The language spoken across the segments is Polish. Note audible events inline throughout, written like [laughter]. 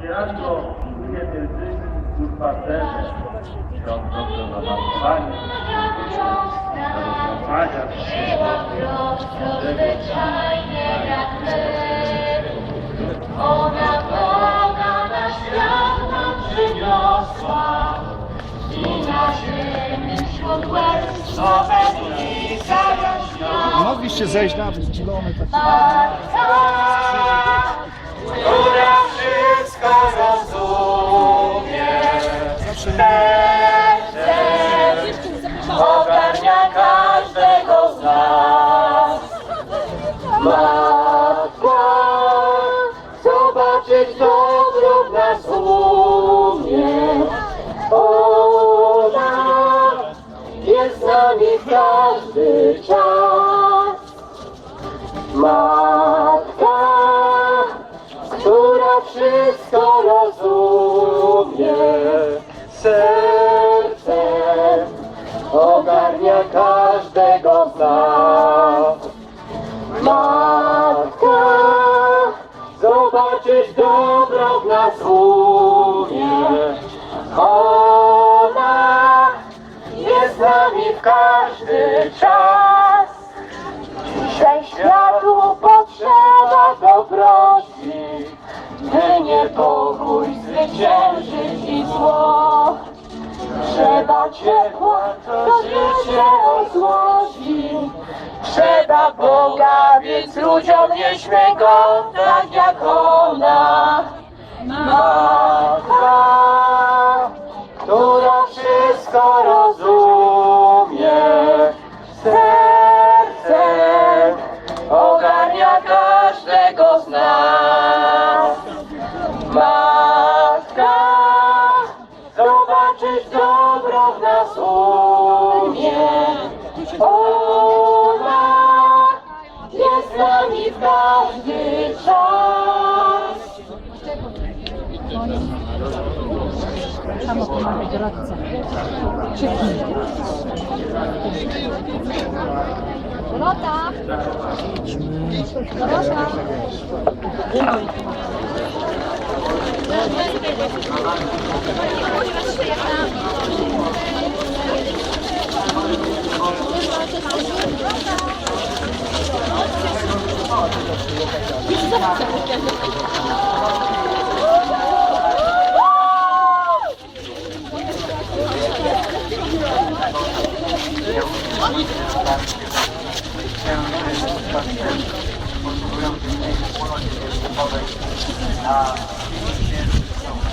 Świadko niewiedzy lub pasterze, świąt dobrze na malowanie, na rozwiązania Ona Boga na świat nam przyniosła i na ziemi wśród łez słowem i zajaśniała. Mogliście zejść na dół, taki. Matka, która wszystko rozumie, sercem ogarnia każdego z nas. Matka, zobaczyć dobro w nas umie. Ona jest z nami każdy czas. Matka, wszystko rozumie, sercem ogarnia każdego z nas. Matka, zobaczyć dobro w nas umie. Ona jest z nami w każdy czas. Dzisiaj światu potrzeba dobroci, by niepokój zwyciężyć i zło. Trzeba ciepła, to życie ozłoci. Trzeba Boga, więc ludziom nieśmy Go tak jak ona. Matka, która wszystko rozumie, nas umie. Ona jest z nami w każdy czas. Samo pomagać. Krzyknij. Dorota! Dorota! Oraz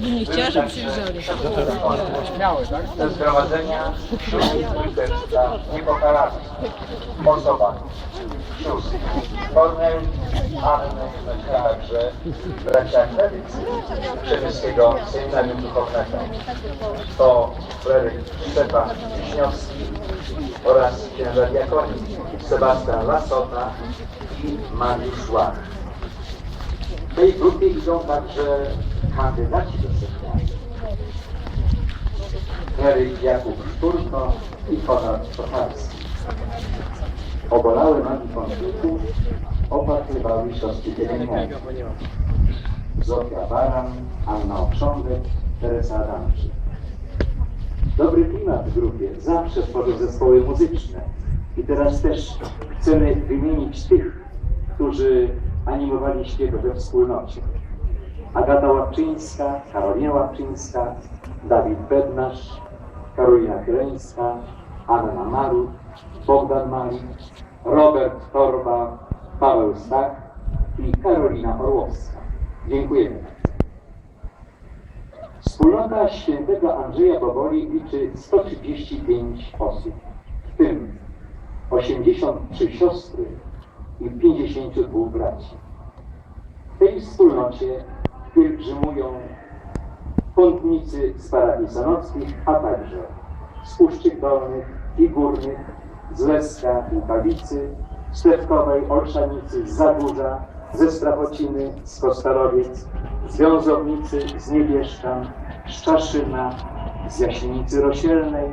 Nie chciała, żeby przyjrzeli. Ze zgromadzenia sióstr Trójcerstwa Niepokalany. Osoba. Sióstr. Kornel, Anny, także bracia Klewicy Przemyskiego Seminarium Duchownego. To kleryk Szczepan Wiśniowski oraz księża diakoni Sebastian Lasota i Mariusz Łach. W tej grupie idą także kandydaci do seminarium. Kleryk Jakub Szturko i Konrad Stocharski. Obolały nogi konfliktów opatrywały siostry pielęgniarki. Zofia Baran, Anna Oprządek, Teresa Adamczyk. Dobry klimat w grupie zawsze tworzą zespoły muzyczne. I teraz też chcemy wymienić tych, którzy animowali śpiew we wspólnocie. Agata Łapczyńska, Karolina Łapczyńska, Dawid Bednarz, Karolina Chyleńska, Anna Maru, Bogdan Malik, Robert Torba, Paweł Stach i Karolina Orłowska. Dziękujemy. Wspólnota świętego Andrzeja Boboli liczy 135 osób, w tym 83 siostry i 52 braci. W tej wspólnocie pielgrzymują pątnicy z parafii a także z Puszczyk Dolnych i Górnych, z Leska i Bawicy, z Tetkowej, Olszanicy, z Zaburza, ze Strawociny, z Kostarowiec, z z Niebieszczan, z Czaszyna, z Jasienicy Rosielnej,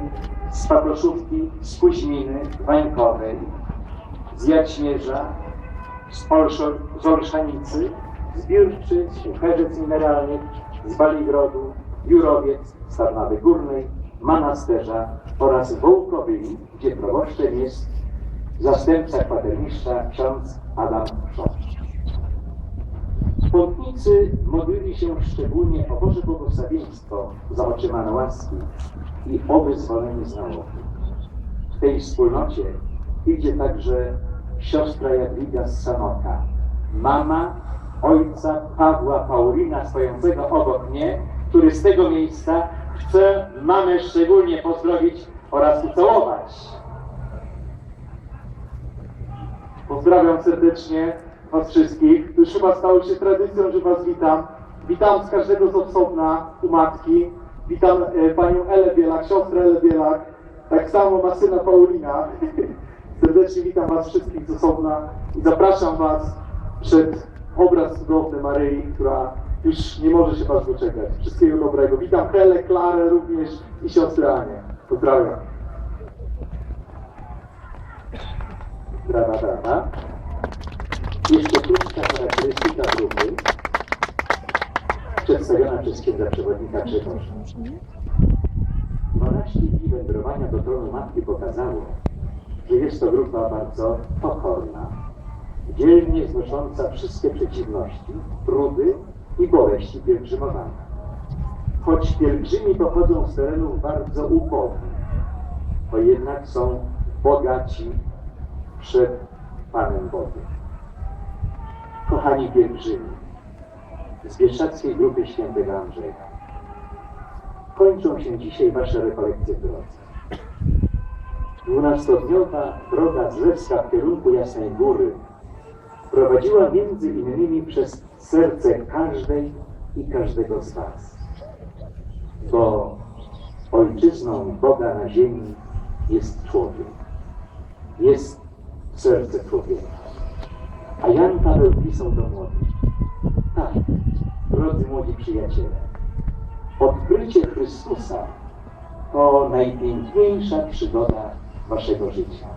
z Pakoszówki, z Kuźminy, Wańkowej, z Jaćmierza, z, Olszo, z Olszanicy, z Biurczy, z Sucherzec Mineralnych, z Baligrodu, Jurowiec, z Tarnawy Górnej, Manasterza oraz Wołkowyli, gdzie proboszczem jest zastępca kwatermistrza ksiądz Adam Szosz. Pątnicy modlili się szczególnie o Boże błogosławieństwo za otrzymane łaski i o wyzwolenie z nałogu. W tej wspólnocie idzie także siostra Jadwiga z Sanoka, mama ojca Pawła Paulina stojącego obok mnie, który z tego miejsca chce mamę szczególnie pozdrowić oraz ucałować. Pozdrawiam serdecznie Was wszystkich. Już chyba stało się tradycją, że Was witam. Witam z każdego z osobna u matki. Witam e, Panią Elę Bielak, siostrę Elę Bielak. Tak samo ma syna Paulina. [laughs] Serdecznie witam Was wszystkich z osobna i zapraszam Was przed obraz cudowny Maryi, która już nie może się Was doczekać. Wszystkiego dobrego. Witam Helę, Klarę również i siostrę Anię. Pozdrawiam. Brawa, brawa. Jeszcze krótka charakterystyka grupy przedstawiona przez księdza przewodnika Grzegorza. 12 dni wędrowania do tronu Matki pokazało, że jest to grupa bardzo pokorna, dzielnie znosząca wszystkie przeciwności, trudy i boleści pielgrzymowania. Choć pielgrzymi pochodzą z terenów bardzo ubowych, to jednak są bogaci przed Panem Bogiem. Kochani pielgrzymi z Bieszczadzkiej Grupy Świętego Andrzeja, kończą się dzisiaj Wasze rekolekcje w drodze. Dwunastodniowa droga z Lewska w kierunku Jasnej Góry prowadziła między innymi przez serce każdej i każdego z Was, bo ojczyzną Boga na ziemi jest człowiek, jest serce człowieka. A Jan Paweł pisał do młodych. Tak, drodzy młodzi przyjaciele, odkrycie Chrystusa to najpiękniejsza przygoda waszego życia.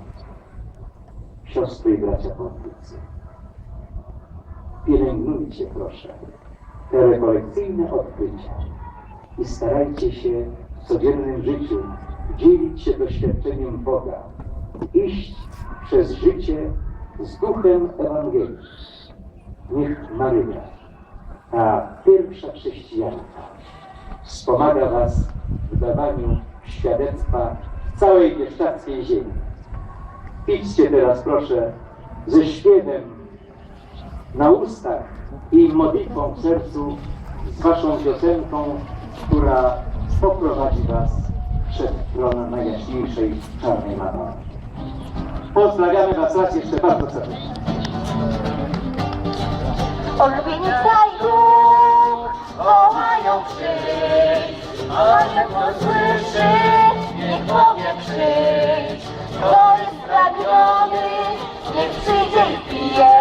Siostry i bracia pątnicy, pielęgnujcie proszę te rekolekcyjne odkrycia i starajcie się w codziennym życiu dzielić się doświadczeniem Boga, iść przez życie z duchem Ewangelii. Niech Maryja, ta pierwsza chrześcijanka, wspomaga Was w dawaniu świadectwa w całej bieszczadzkiej ziemi. Idźcie teraz proszę ze śpiewem na ustach i modlitwą w sercu z Waszą piosenką, która poprowadzi Was przed tron Najjaśniejszej Czarnej Madony. Pozdrawiamy Was raz jeszcze bardzo serdecznie. Olbienica i Bóg wołają przyjdź, a ten kto słyszy, niech powie przyjdź. Kto jest spragniony, niech przyjdzie i pije,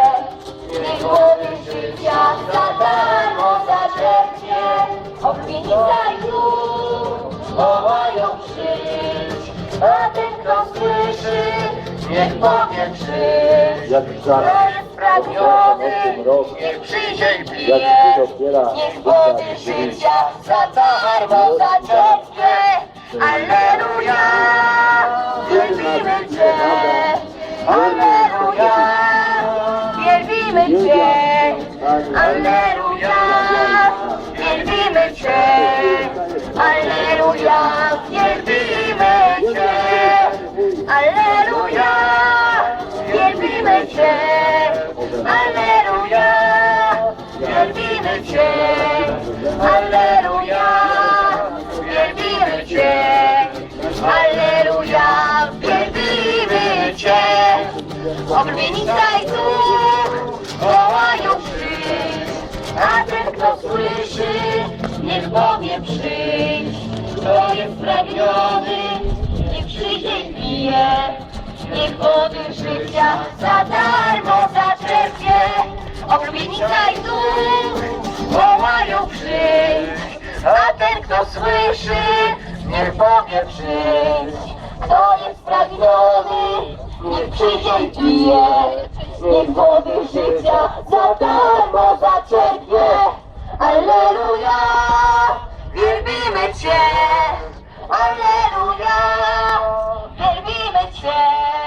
niech wody życia za darmo zaczerpnie. Bóg wołają przyjdź, a ten kto słyszy, niech powie przyjdź. Jak jest spragniony, niech przyjdzie i pije, niech wody życia za darmo zaczerpnie. Alleluja, wielbimy Cię, kto słyszy, niech powie przyjdź. Kto jest spragniony, niech przyjdzie i pije. Niech wody życia za darmo zaczerpie. Oblubienica i duch wołają przyjdź. A ten, kto słyszy, niech powie przyjdź. Kto jest spragniony, niech przyjdzie i pije. Niech wody życia za darmo zaczerpie. Alleluja, wielbimy Cię, Alleluja, wielbimy Cię.